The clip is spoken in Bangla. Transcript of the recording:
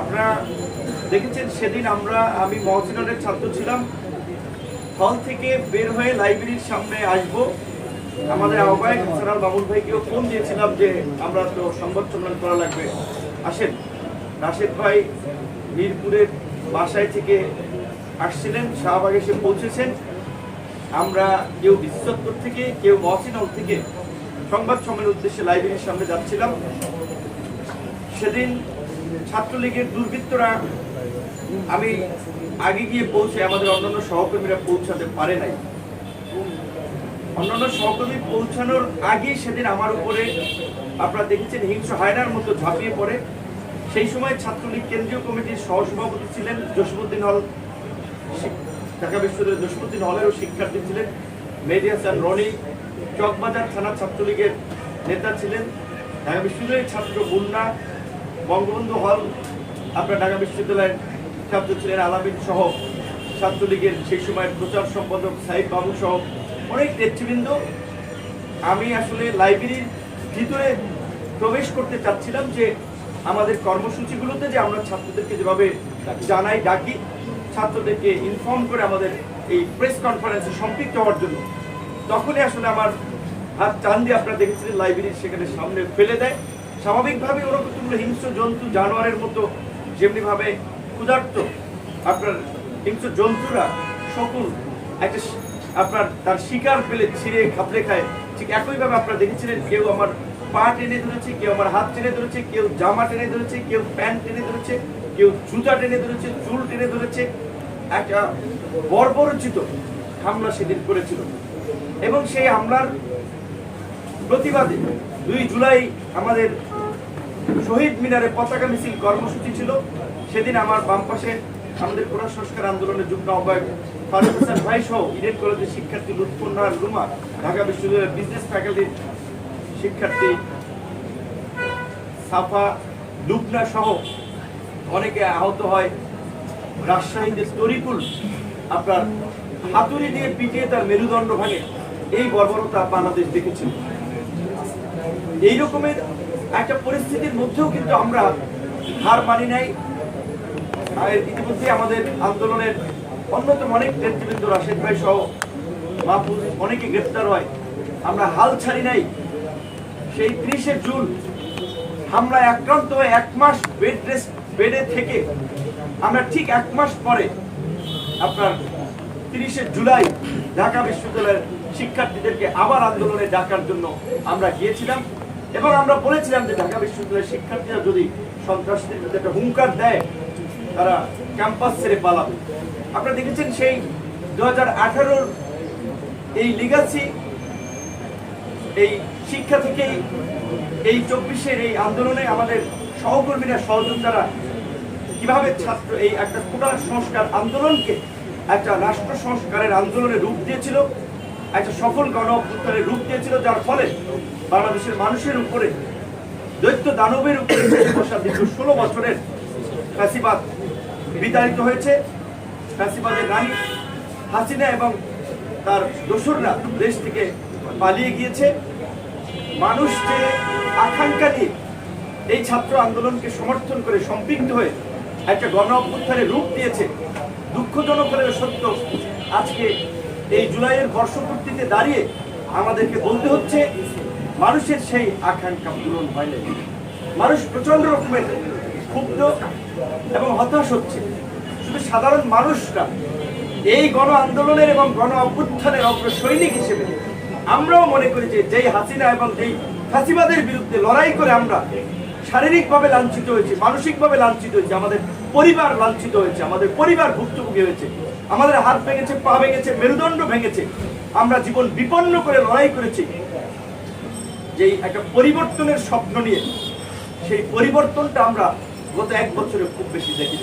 আপনারা দেখেছেন, সেদিন আমরা, আমি মহসিনের ছাত্র ছিলাম। হল থেকে বের হয়ে লাইব্রেরির সামনে আসব। আমাদের আহ্বায়ক হাসানাল মামুন ভাইকেও ফোন দিয়েছিলাম যে আমরা তো সংবাদ সম্মেলন করা লাগবে। আসেন, রাশেদ ভাই মিরপুরের বাসায় থেকে আসছিলেন, শাহবাগ এসে পৌঁছেছেন। আমরা কেউ বিশ্বত্তর থেকে, কেউ মহসিনল থেকে সংবাদ সম্মেলনের উদ্দেশ্যে লাইব্রেরির সামনে যাচ্ছিলাম। সেদিন ছাত্রলীগের দুর্বৃত্তরা আমি আগে গিয়ে পৌঁছে আমাদের অন্যান্য সহকর্মীরা পৌঁছাতে পারে নাই। অন্যান্য সহকর্মী পৌঁছানোর আগে সেদিন আমার উপরে আপনারা দেখেছেন হিংস্র হায়নার মতো ঝাঁপিয়ে পড়ে। সেই সময় ছাত্রলীগ কেন্দ্রীয় কমিটির সহসভাপতি ছিলেন জসিমুদ্দিন হল ঢাকা বিশ্ববিদ্যালয়ের জসিমুদ্দিন হলেরও শিক্ষার্থী ছিলেন। মেহেদি হাসান রনি, চকবাজার থানা ছাত্রলীগের নেতা ছিলেন। ঢাকা বিশ্ববিদ্যালয়ের ছাত্র মুন্না বঙ্গবন্ধু হল, আপনার ঢাকা বিশ্ববিদ্যালয়ের ছাত্র ছিলেন আলামিন সহ ছাত্রলীগের সেই সময়ের প্রচার সম্পাদক সাইদ বাবু সহ অনেক নেতৃবৃন্দ। আমি আসলে লাইব্রেরির ভিতরে প্রবেশ করতে চাচ্ছিলাম যে আমাদের কর্মসূচিগুলোতে যে আমরা ছাত্রদেরকে যেভাবে জানাই, ডাকি, ছাত্রদেরকে ইনফর্ম করে আমাদের এই প্রেস কনফারেন্সে সম্পৃক্ত হওয়ার জন্য। তখনই আসলে আমার হাত টান দিয়ে আপনারা দেখেছিলেন লাইব্রেরির সেখানে সামনে ফেলে দেয়। স্বাভাবিকভাবে ওরা কতগুলো হিংস্র জন্তু জানোয়ারের মতো যেমনিভাবে ক্ষুধার্ত আপনার হিংস্র জন্তুরা সকল একটা আপনার তার শিকার পেলে ছিঁড়ে খাপড়ে খায়। ঠিক একইভাবে আপনারা দেখেছিলেন, কেউ আমার পা টেনে ধরেছে, কেউ আমার হাত টেনে ধরেছে, কেউ জামা টেনে ধরেছে, কেউ প্যান্ট টেনে ধরেছে, কেউ জুতা টেনে ধরেছে, চুল টেনে ধরেছে। একটা বর্বরচিত হামলা সেদিন করেছিল। এবং সেই হামলার প্রতিবাদে দুই জুলাই আমাদের শহীদ মিনারে পতাকা মিছিল কর্মসূচি ছিল। সেদিন আমার বাম পাশে আমাদের কোরআন সংস্কার আন্দোলনের যুগ্ম আহ্বায়ক ফারুক হাসান ভাই সহ ইডেন কলেজের শিক্ষার্থী লুৎফুন্নার রুমা ঢাকা বিশ্ববিদ্যালয়ের বিজনেস ফ্যাকাল্টির শিক্ষার্থী সাফা লুবনা সহ অনেকে আহত হয়। রাজশাহীতে তরিকুল আপনার হাতুড়ি দিয়ে পিটিয়ে তার মেরুদণ্ড ভাঙে। এই বর্বরতা বাংলাদেশ দেখেছিল। এই রকমের একটা পরিস্থিতির মধ্যেও কিন্তু আমরা হার মানি নাই। ইতিমধ্যে আমাদের আন্দোলনের অন্যতম অনেক নেতৃবৃন্দ রাশেদ ভাই সহ মাহফুজ অনেকে গ্রেপ্তার হয়। আমরা হাল ছাড়ি নাই। সেই ত্রিশে জুন হামলায় আক্রান্ত হয়ে এক মাস বেড রেস্ট, বেডে থেকে আমরা ঠিক এক মাস পরে আপনার তিরিশে জুলাই ঢাকা বিশ্ববিদ্যালয়ের শিক্ষার্থীদেরকে আবার আন্দোলনে ডাকার জন্য আমরা গিয়েছিলাম। এবং আমরা বলেছিলাম যে ঢাকা বিশ্ববিদ্যালয়ের শিক্ষার্থীরা যদি সন্ত্রাসীদের বিরুদ্ধে একটা হুঙ্কার দেয়, তারা ক্যাম্পাস ছেড়ে পালাবে। আপনারা দেখেছেন সেই দু হাজার এই লিগাসি এই শিক্ষা থেকেই এই চব্বিশের এই আন্দোলনে আমাদের সহকর্মীরা, সহযোদ্ধারা কীভাবে ছাত্র এই একটা কোটার সংস্কার আন্দোলনকে একটা রাষ্ট্র সংস্কারের আন্দোলনে রূপ দিয়েছিল, একটা সফল গণ অভ্যুত্থানের রূপ দিয়েছিল, যার ফলে বাংলাদেশের মানুষের উপরে, দৈত্য দানবের উপরে দীর্ঘ ষোলো বছরের ফ্যাসিবাদ বিতাড়িত হয়েছে। ফ্যাসিবাদের রানী হাসিনা এবং তার দোসররা দেশ থেকে পালিয়ে গিয়েছে। মানুষ যে আকাঙ্ক্ষা দিয়ে এই ছাত্র আন্দোলনকে সমর্থন করে সম্পৃক্ত হয়ে একটা গণ অভ্যুত্থানের রূপ দিয়েছে দুঃখজনক হলেও সত্য, আজকে এই জুলাইয়ের বর্ষপূর্তিতে দাঁড়িয়ে আমাদেরকে বলতে হচ্ছে, মানুষের সেই আকাঙ্ক্ষা পূরণ হয় নাই। মানুষ প্রচণ্ড রকমের ক্ষুব্ধ এবং হতাশ হচ্ছে। শুধু সাধারণ মানুষরা এই গণ আন্দোলনের এবং গণ অভ্যুত্থানের অগ্র সৈনিক হিসেবে, আমরাও মনে করি যে যেই হাসিনা এবং যেই ফাঁসিবাদের বিরুদ্ধে লড়াই করে আমরা শারীরিকভাবে লাঞ্ছিত হয়েছে, মানসিকভাবে লাঞ্ছিত হয়েছে, আমাদের পরিবার লাঞ্ছিত হয়েছে, আমাদের পরিবার ভুক্তভোগী হয়েছে, আমাদের হাত ভেঙেছে, পা ভেঙেছে, মেরুদণ্ড ভেঙেছে, আমরা জীবন বিপন্ন করে, লড়াই করেছি। যে একটা পরিবর্তনের স্বপ্ন নিয়ে, সেই পরিবর্তনটা আমরা গত এক বছরে খুব বেশি দেখি।